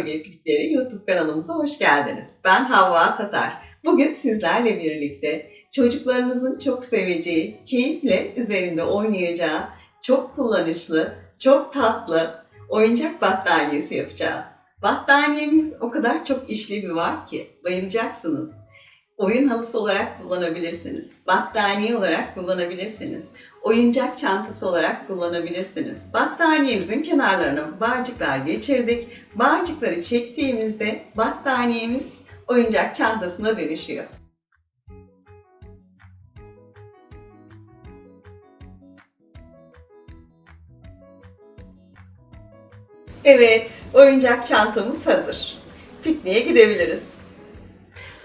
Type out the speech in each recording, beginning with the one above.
Örgü İplikleri YouTube kanalımıza hoş geldiniz. Ben Havva Tatar. Bugün sizlerle birlikte çocuklarınızın çok seveceği, keyifle üzerinde oynayacağı, çok kullanışlı, çok tatlı oyuncak battaniyesi yapacağız. Battaniyemiz o kadar çok işlevi var ki bayılacaksınız. Oyun halısı olarak kullanabilirsiniz. Battaniye olarak kullanabilirsiniz oyuncak çantası olarak kullanabilirsiniz. Battaniyemizin kenarlarına bağcıklar geçirdik. Bağcıkları çektiğimizde battaniyemiz oyuncak çantasına dönüşüyor. Evet, oyuncak çantamız hazır. Pikniğe gidebiliriz.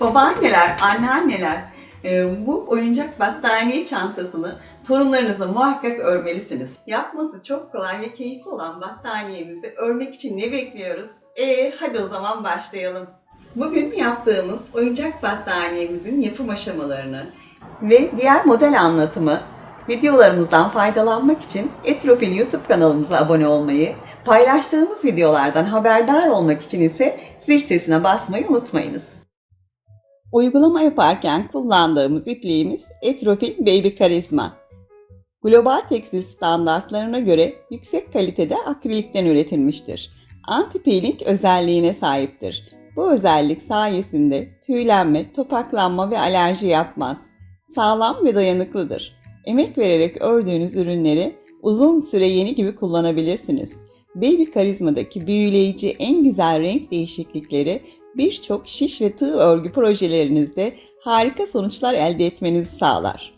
Babaanneler, anneanneler e, bu oyuncak battaniye çantasını torunlarınıza muhakkak örmelisiniz. Yapması çok kolay ve keyifli olan battaniyemizi örmek için ne bekliyoruz? E hadi o zaman başlayalım. Bugün yaptığımız oyuncak battaniyemizin yapım aşamalarını ve diğer model anlatımı videolarımızdan faydalanmak için Etrofil YouTube kanalımıza abone olmayı, paylaştığımız videolardan haberdar olmak için ise zil sesine basmayı unutmayınız. Uygulama yaparken kullandığımız ipliğimiz Etrofil Baby Karizma. Global tekstil standartlarına göre yüksek kalitede akrilikten üretilmiştir. Anti-peeling özelliğine sahiptir. Bu özellik sayesinde tüylenme, topaklanma ve alerji yapmaz. Sağlam ve dayanıklıdır. Emek vererek ördüğünüz ürünleri uzun süre yeni gibi kullanabilirsiniz. Baby Karizma'daki büyüleyici en güzel renk değişiklikleri birçok şiş ve tığ örgü projelerinizde harika sonuçlar elde etmenizi sağlar.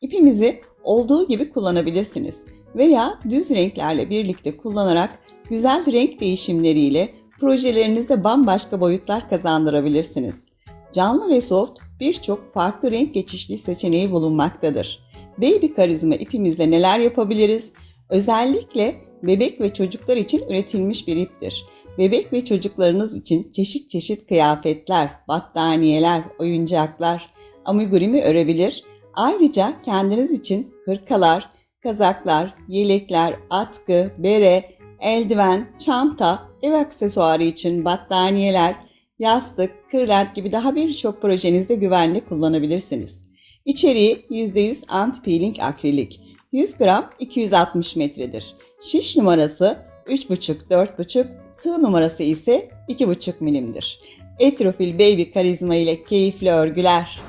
İpimizi olduğu gibi kullanabilirsiniz veya düz renklerle birlikte kullanarak güzel renk değişimleriyle projelerinizde bambaşka boyutlar kazandırabilirsiniz. Canlı ve soft birçok farklı renk geçişli seçeneği bulunmaktadır. Baby karizma ipimizle neler yapabiliriz? Özellikle bebek ve çocuklar için üretilmiş bir iptir. Bebek ve çocuklarınız için çeşit çeşit kıyafetler, battaniyeler, oyuncaklar, amigurumi örebilir. Ayrıca kendiniz için hırkalar, kazaklar, yelekler, atkı, bere, eldiven, çanta, ev aksesuarı için battaniyeler, yastık, kırlent gibi daha birçok projenizde güvenli kullanabilirsiniz. İçeriği %100 anti-peeling akrilik. 100 gram 260 metredir. Şiş numarası 3,5-4,5, tığ numarası ise 2,5 milimdir. Etrofil Baby karizma ile keyifli örgüler.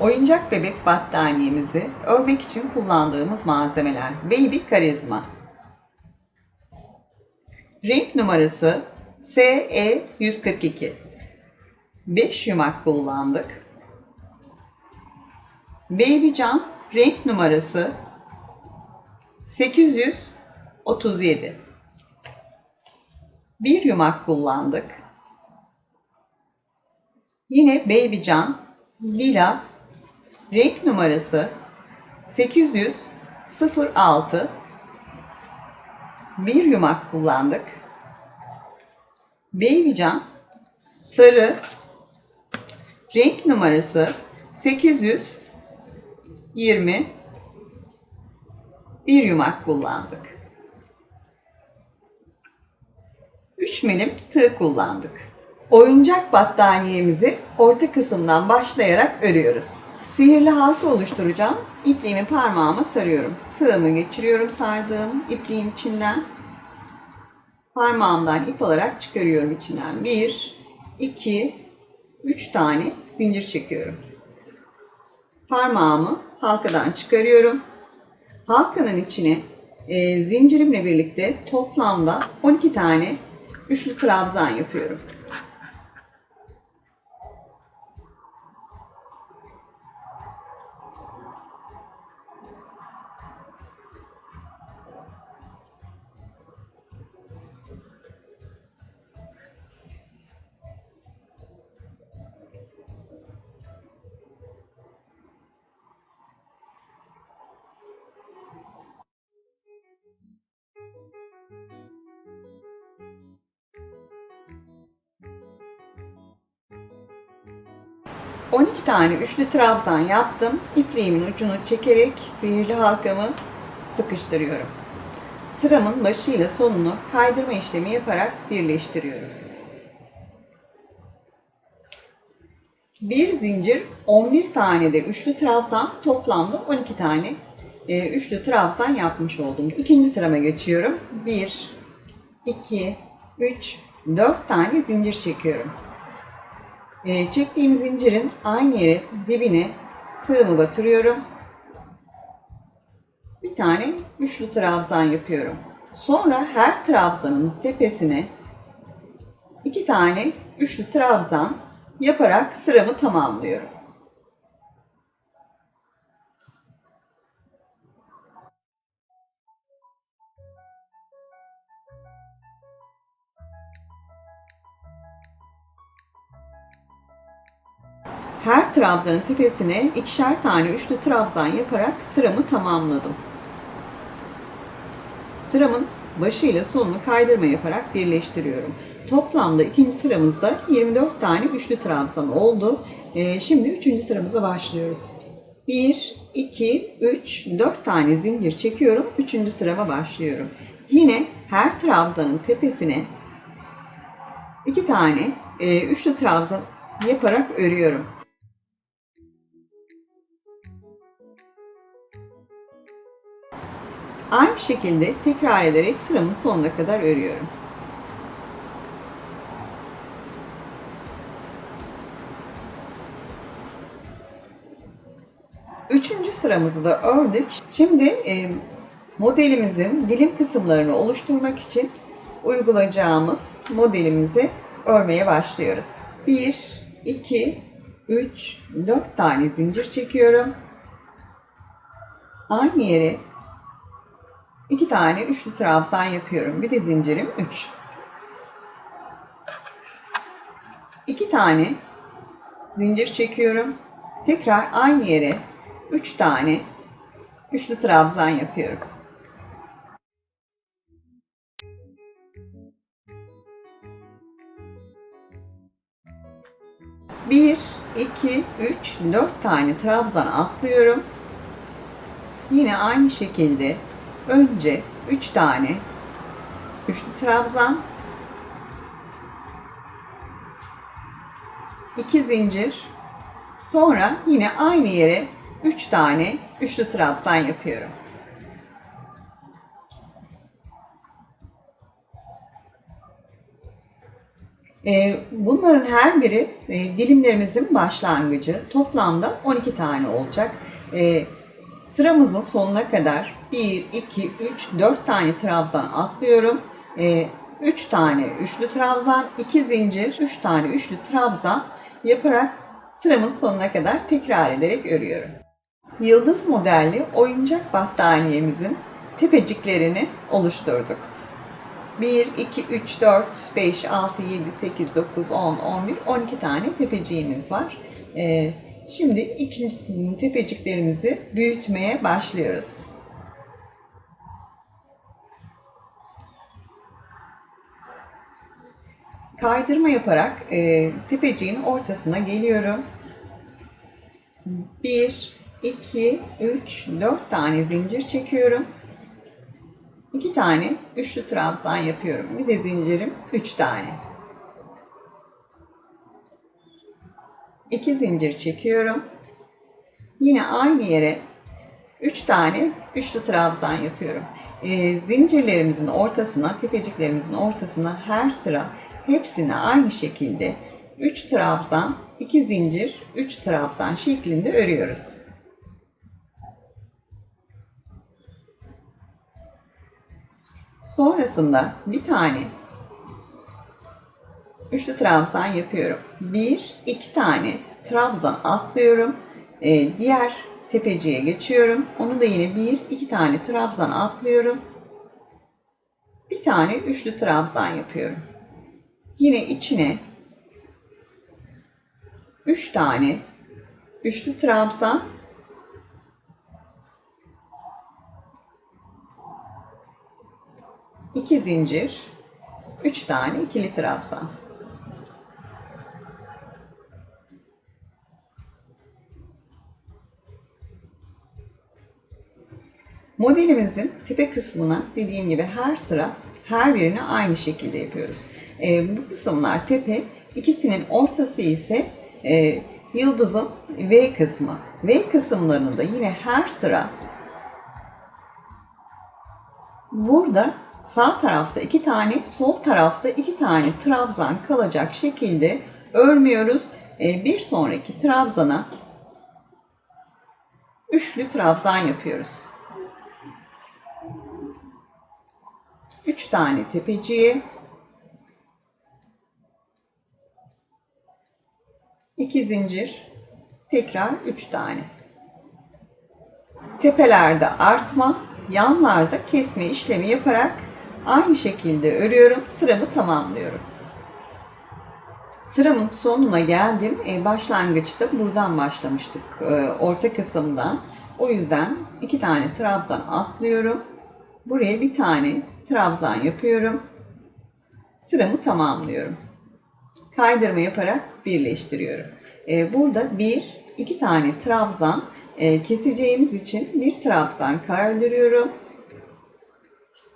Oyuncak bebek battaniyemizi örmek için kullandığımız malzemeler Baby Karizma. Renk numarası SE 142. 5 yumak kullandık. Baby Can renk numarası 837. Bir yumak kullandık. Yine Baby Can lila renk numarası 806 bir yumak kullandık. Baby sarı renk numarası 820 bir yumak kullandık. 3 milim tığ kullandık. Oyuncak battaniyemizi orta kısımdan başlayarak örüyoruz. Sihirli halka oluşturacağım. İpliğimi parmağıma sarıyorum. Tığımı geçiriyorum sardığım ipliğin içinden. Parmağımdan ip alarak çıkarıyorum içinden. 1, 2, 3 tane zincir çekiyorum. Parmağımı halkadan çıkarıyorum. Halkanın içine e, zincirimle birlikte toplamda 12 tane üçlü trabzan yapıyorum. 12 tane üçlü trabzan yaptım. İpliğimin ucunu çekerek sihirli halkamı sıkıştırıyorum. sıramın başıyla sonunu kaydırma işlemi yaparak birleştiriyorum. Bir zincir 11 tane de üçlü trabzan toplamda 12 tane e, üçlü trabzan yapmış oldum. İkinci sırama geçiyorum. 1, 2, 3, 4 tane zincir çekiyorum. E, çektiğim zincirin aynı yere dibine tığımı batırıyorum. Bir tane üçlü trabzan yapıyorum. Sonra her trabzanın tepesine iki tane üçlü trabzan yaparak sıramı tamamlıyorum. Her trabzanın tepesine ikişer tane üçlü trabzan yaparak sıramı tamamladım. Sıramın başıyla sonunu kaydırma yaparak birleştiriyorum. Toplamda ikinci sıramızda 24 tane üçlü trabzan oldu. Ee, şimdi üçüncü sıramıza başlıyoruz. 1, 2, 3, 4 tane zincir çekiyorum. Üçüncü sırama başlıyorum. Yine her trabzanın tepesine iki tane e, üçlü trabzan yaparak örüyorum. Aynı şekilde tekrar ederek sıramın sonuna kadar örüyorum. Üçüncü sıramızı da ördük. Şimdi e, modelimizin dilim kısımlarını oluşturmak için uygulayacağımız modelimizi örmeye başlıyoruz. 1, 2, 3, 4 tane zincir çekiyorum. Aynı yere iki tane üçlü trabzan yapıyorum. Bir de zincirim 3. İki tane zincir çekiyorum. Tekrar aynı yere 3 tane üçlü trabzan yapıyorum. Bir, iki, üç, dört tane trabzan atlıyorum. Yine aynı şekilde önce 3 tane üçlü trabzan 2 zincir sonra yine aynı yere 3 tane üçlü trabzan yapıyorum. Ee, Bunların her biri e, dilimlerimizin başlangıcı. Toplamda 12 tane olacak. Ee, Sıramızın sonuna kadar 1, 2, 3, 4 tane trabzan atlıyorum. 3 tane üçlü trabzan, 2 zincir, 3 tane üçlü trabzan yaparak sıramın sonuna kadar tekrar ederek örüyorum. Yıldız modelli oyuncak battaniyemizin tepeciklerini oluşturduk. 1, 2, 3, 4, 5, 6, 7, 8, 9, 10, 11, 12 tane tepeciğimiz var. Ee, Şimdi ikincisinin tepeciklerimizi büyütmeye başlıyoruz. Kaydırma yaparak e, tepeciğin ortasına geliyorum. 1, 2, 3, 4 tane zincir çekiyorum. 2 tane üçlü trabzan yapıyorum. Bir de zincirim 3 tane. 2 zincir çekiyorum. Yine aynı yere 3 tane üçlü trabzan yapıyorum. E, zincirlerimizin ortasına, tepeciklerimizin ortasına her sıra hepsine aynı şekilde 3 trabzan, 2 zincir, 3 trabzan şeklinde örüyoruz. Sonrasında bir tane üçlü trabzan yapıyorum. Bir, iki tane trabzan atlıyorum. Ee, diğer tepeciye geçiyorum. Onu da yine bir, iki tane trabzan atlıyorum. Bir tane üçlü trabzan yapıyorum. Yine içine üç tane üçlü trabzan iki zincir, üç tane ikili trabzan. Modelimizin tepe kısmına dediğim gibi her sıra her birini aynı şekilde yapıyoruz. Ee, bu kısımlar tepe, ikisinin ortası ise e, yıldızın V kısmı. V kısımlarında yine her sıra burada sağ tarafta iki tane, sol tarafta iki tane trabzan kalacak şekilde örmüyoruz. Ee, bir sonraki trabzana üçlü trabzan yapıyoruz. 3 tane tepeciye 2 zincir tekrar 3 tane. Tepelerde artma, yanlarda kesme işlemi yaparak aynı şekilde örüyorum. Sıramı tamamlıyorum. Sıramın sonuna geldim. E, başlangıçta buradan başlamıştık. e, orta kısımdan. O yüzden iki tane trabzan atlıyorum. Buraya bir tane trabzan yapıyorum. Sıramı tamamlıyorum. Kaydırma yaparak birleştiriyorum. E, burada bir, iki tane trabzan e, keseceğimiz için bir trabzan kaydırıyorum.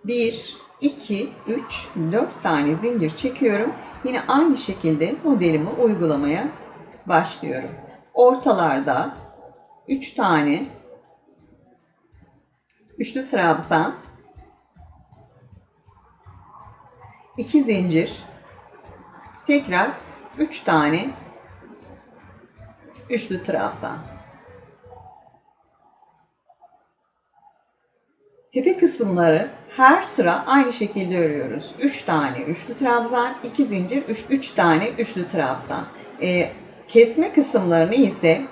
1, 2, 3, 4 tane zincir çekiyorum. Yine aynı şekilde modelimi uygulamaya başlıyorum. Ortalarda 3 tane üçlü trabzan 2 zincir tekrar 3 tane üçlü trabzan Tepe kısımları her sıra aynı şekilde örüyoruz. 3 tane üçlü trabzan, 2 zincir, 3 3 tane üçlü trabzan. Ee, kesme kısımlarını ise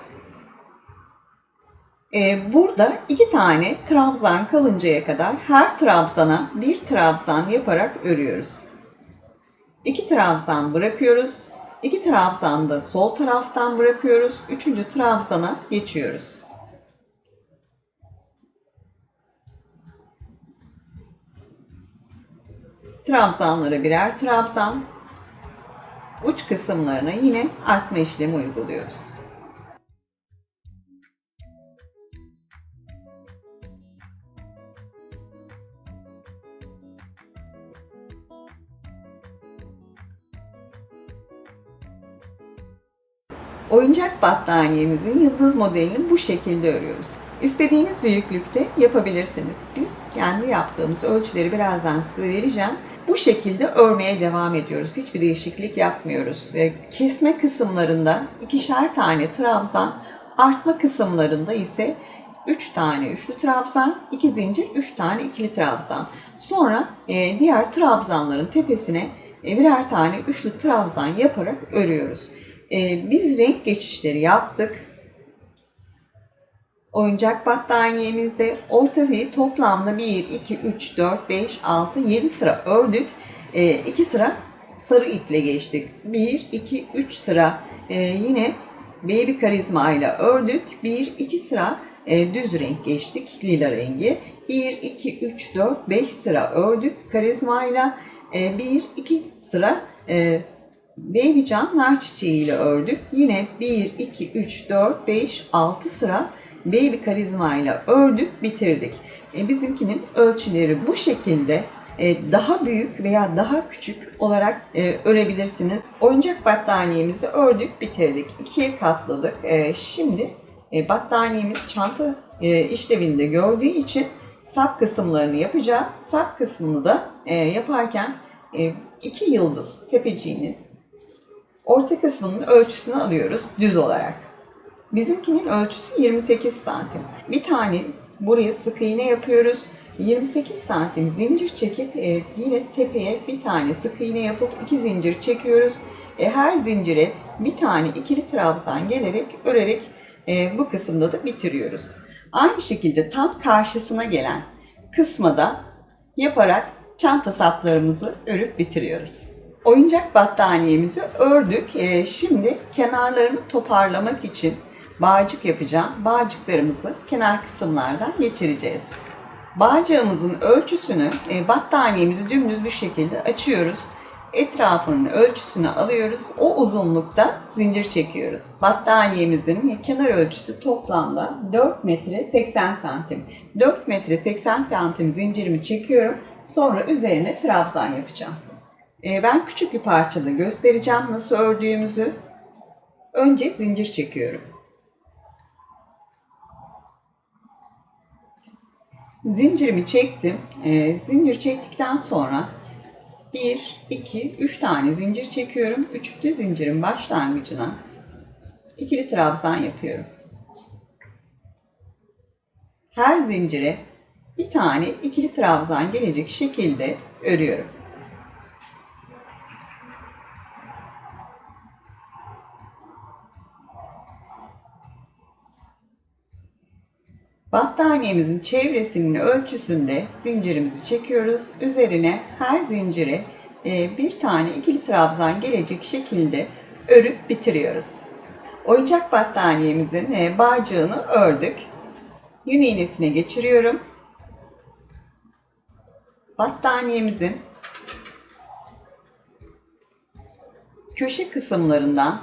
e, burada 2 tane trabzan kalıncaya kadar her trabzana bir trabzan yaparak örüyoruz. 2 trabzan bırakıyoruz. 2 trabzan da sol taraftan bırakıyoruz. 3. trabzana geçiyoruz. Trabzanlara birer trabzan, uç kısımlarına yine artma işlemi uyguluyoruz. Oyuncak battaniyemizin yıldız modelini bu şekilde örüyoruz. İstediğiniz büyüklükte yapabilirsiniz. Biz kendi yaptığımız ölçüleri birazdan size vereceğim. Bu şekilde örmeye devam ediyoruz. Hiçbir değişiklik yapmıyoruz. E, Kesme kısımlarında ikişer tane trabzan, artma kısımlarında ise 3 tane üçlü trabzan, 2 zincir, 3 tane ikili trabzan. Sonra e, diğer trabzanların tepesine e, birer tane üçlü trabzan yaparak örüyoruz. E, biz renk geçişleri yaptık. Oyuncak battaniyemizde ortayı toplamda 1, 2, 3, 4, 5, 6, 7 sıra ördük. 2 sıra sarı iple geçtik. 1, 2, 3 sıra e, yine baby karizma ile ördük. 1, 2 sıra e, düz renk geçtik. Lila rengi. 1, 2, 3, 4, 5 sıra ördük karizma ile. 1, 2 sıra e, baby can nar çiçeği ile ördük. Yine 1, 2, 3, 4, 5, 6 sıra baby karizma ile ördük, bitirdik. E, bizimkinin ölçüleri bu şekilde e, daha büyük veya daha küçük olarak e, örebilirsiniz. Oyuncak battaniyemizi ördük, bitirdik. İkiye katladık. E, şimdi e, battaniyemiz çanta e, işlevinde gördüğü için sap kısımlarını yapacağız. Sap kısmını da e, yaparken e, iki yıldız tepeciğinin orta kısmının ölçüsünü alıyoruz düz olarak. Bizimkinin ölçüsü 28 santim. Bir tane buraya sık iğne yapıyoruz. 28 santim zincir çekip e, yine tepeye bir tane sık iğne yapıp iki zincir çekiyoruz. E, her zincire bir tane ikili trabzan gelerek örerek e, bu kısımda da bitiriyoruz. Aynı şekilde tam karşısına gelen kısma da yaparak çanta saplarımızı örüp bitiriyoruz. Oyuncak battaniyemizi ördük. E, şimdi kenarlarını toparlamak için bağcık yapacağım. Bağcıklarımızı kenar kısımlardan geçireceğiz. Bağcığımızın ölçüsünü e, battaniyemizi dümdüz bir şekilde açıyoruz. Etrafının ölçüsünü alıyoruz. O uzunlukta zincir çekiyoruz. Battaniyemizin kenar ölçüsü toplamda 4 metre 80 santim. 4 metre 80 santim zincirimi çekiyorum. Sonra üzerine trabzan yapacağım. Ee, ben küçük bir parçada göstereceğim nasıl ördüğümüzü. Önce zincir çekiyorum. Zincirimi çektim. Ee, zincir çektikten sonra 1, 2, 3 tane zincir çekiyorum. Üçüncü zincirin başlangıcına ikili trabzan yapıyorum. Her zincire bir tane ikili trabzan gelecek şekilde örüyorum. Battaniyemizin çevresinin ölçüsünde zincirimizi çekiyoruz. Üzerine her zincire e, bir tane ikili trabzan gelecek şekilde örüp bitiriyoruz. Oyuncak battaniyemizin e, bağcığını ördük. Yün iğnesine geçiriyorum. Battaniyemizin köşe kısımlarından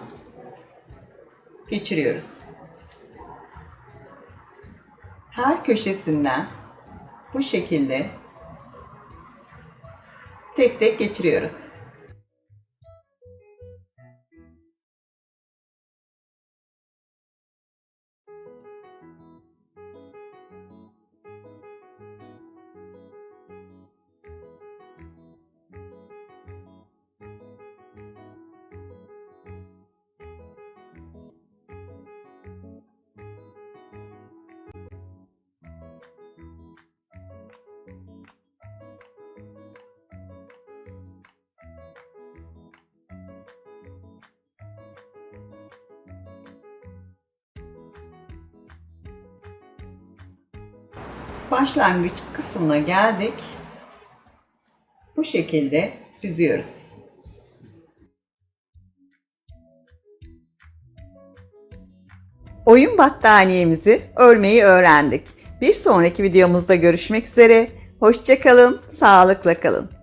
geçiriyoruz. Her köşesinden bu şekilde tek tek geçiriyoruz. Başlangıç kısmına geldik. Bu şekilde düzüyoruz. Oyun battaniyemizi örmeyi öğrendik. Bir sonraki videomuzda görüşmek üzere. Hoşçakalın, sağlıkla kalın.